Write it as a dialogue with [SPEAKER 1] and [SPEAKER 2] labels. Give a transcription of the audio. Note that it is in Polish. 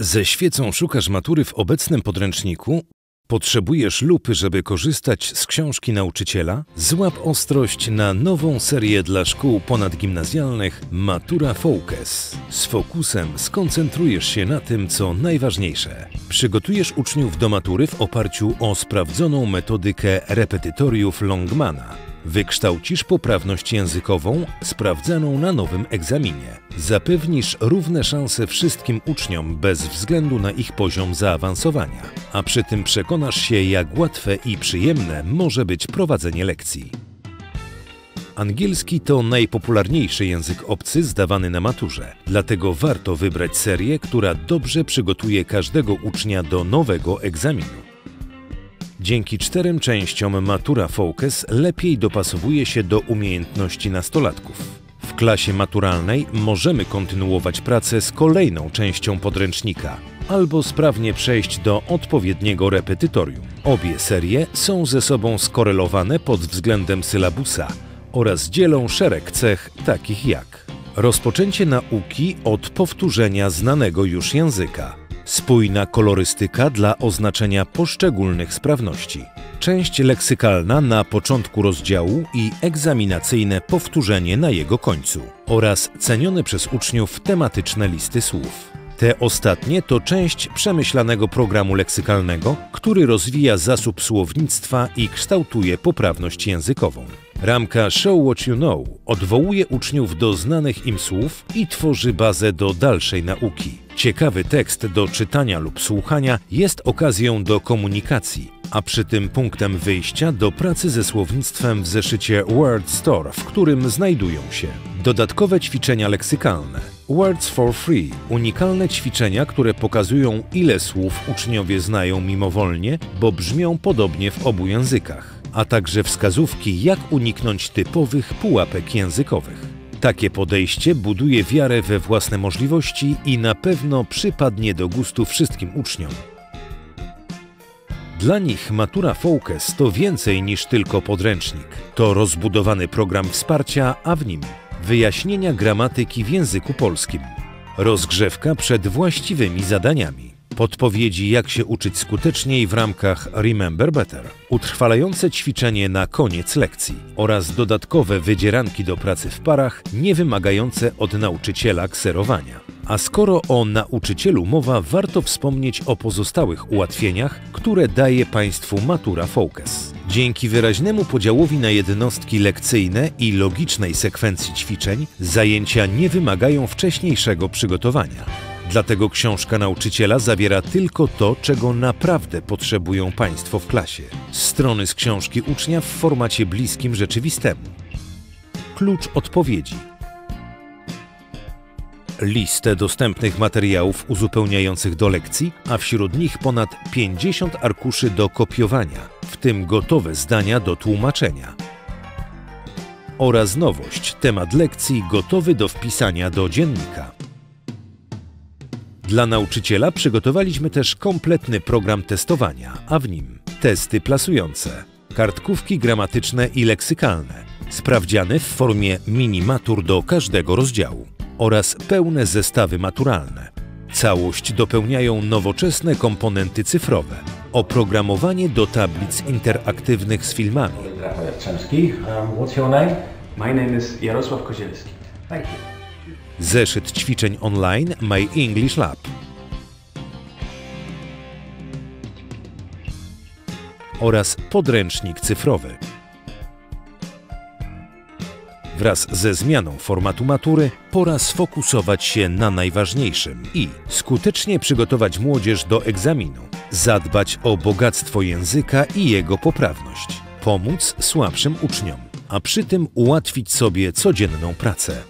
[SPEAKER 1] Ze świecą szukasz matury w obecnym podręczniku? Potrzebujesz lupy, żeby korzystać z książki nauczyciela? Złap ostrość na nową serię dla szkół ponadgimnazjalnych Matura Focus. Z fokusem skoncentrujesz się na tym, co najważniejsze. Przygotujesz uczniów do matury w oparciu o sprawdzoną metodykę repetytoriów Longmana Wykształcisz poprawność językową sprawdzaną na nowym egzaminie. Zapewnisz równe szanse wszystkim uczniom bez względu na ich poziom zaawansowania, a przy tym przekonasz się, jak łatwe i przyjemne może być prowadzenie lekcji. Angielski to najpopularniejszy język obcy zdawany na maturze, dlatego warto wybrać serię, która dobrze przygotuje każdego ucznia do nowego egzaminu. Dzięki czterem częściom Matura Focus lepiej dopasowuje się do umiejętności nastolatków. W klasie maturalnej możemy kontynuować pracę z kolejną częścią podręcznika albo sprawnie przejść do odpowiedniego repetytorium. Obie serie są ze sobą skorelowane pod względem sylabusa oraz dzielą szereg cech takich jak rozpoczęcie nauki od powtórzenia znanego już języka, spójna kolorystyka dla oznaczenia poszczególnych sprawności, część leksykalna na początku rozdziału i egzaminacyjne powtórzenie na jego końcu oraz cenione przez uczniów tematyczne listy słów. Te ostatnie to część przemyślanego programu leksykalnego, który rozwija zasób słownictwa i kształtuje poprawność językową. Ramka Show What You Know odwołuje uczniów do znanych im słów i tworzy bazę do dalszej nauki. Ciekawy tekst do czytania lub słuchania jest okazją do komunikacji, a przy tym punktem wyjścia do pracy ze słownictwem w zeszycie Word Store, w którym znajdują się dodatkowe ćwiczenia leksykalne, Words for Free, unikalne ćwiczenia, które pokazują ile słów uczniowie znają mimowolnie, bo brzmią podobnie w obu językach, a także wskazówki jak uniknąć typowych pułapek językowych. Takie podejście buduje wiarę we własne możliwości i na pewno przypadnie do gustu wszystkim uczniom. Dla nich Matura Focus to więcej niż tylko podręcznik. To rozbudowany program wsparcia, a w nim wyjaśnienia gramatyki w języku polskim, rozgrzewka przed właściwymi zadaniami, podpowiedzi jak się uczyć skuteczniej w ramkach Remember Better, utrwalające ćwiczenie na koniec lekcji oraz dodatkowe wydzieranki do pracy w parach nie wymagające od nauczyciela kserowania. A skoro o nauczycielu mowa, warto wspomnieć o pozostałych ułatwieniach, które daje Państwu Matura Focus. Dzięki wyraźnemu podziałowi na jednostki lekcyjne i logicznej sekwencji ćwiczeń, zajęcia nie wymagają wcześniejszego przygotowania. Dlatego książka nauczyciela zawiera tylko to, czego naprawdę potrzebują Państwo w klasie. Strony z książki ucznia w formacie bliskim rzeczywistemu. Klucz odpowiedzi listę dostępnych materiałów uzupełniających do lekcji, a wśród nich ponad 50 arkuszy do kopiowania, w tym gotowe zdania do tłumaczenia. Oraz nowość, temat lekcji gotowy do wpisania do dziennika. Dla nauczyciela przygotowaliśmy też kompletny program testowania, a w nim testy plasujące, kartkówki gramatyczne i leksykalne, sprawdziany w formie mini-matur do każdego rozdziału oraz pełne zestawy maturalne. Całość dopełniają nowoczesne komponenty cyfrowe, oprogramowanie do tablic interaktywnych z filmami.
[SPEAKER 2] Um, what's your name? My name is Jarosław Kozielski. Thank you.
[SPEAKER 1] Zeszyt ćwiczeń online My English Lab. Oraz podręcznik cyfrowy. Wraz ze zmianą formatu matury pora sfokusować się na najważniejszym i skutecznie przygotować młodzież do egzaminu, zadbać o bogactwo języka i jego poprawność, pomóc słabszym uczniom, a przy tym ułatwić sobie codzienną pracę.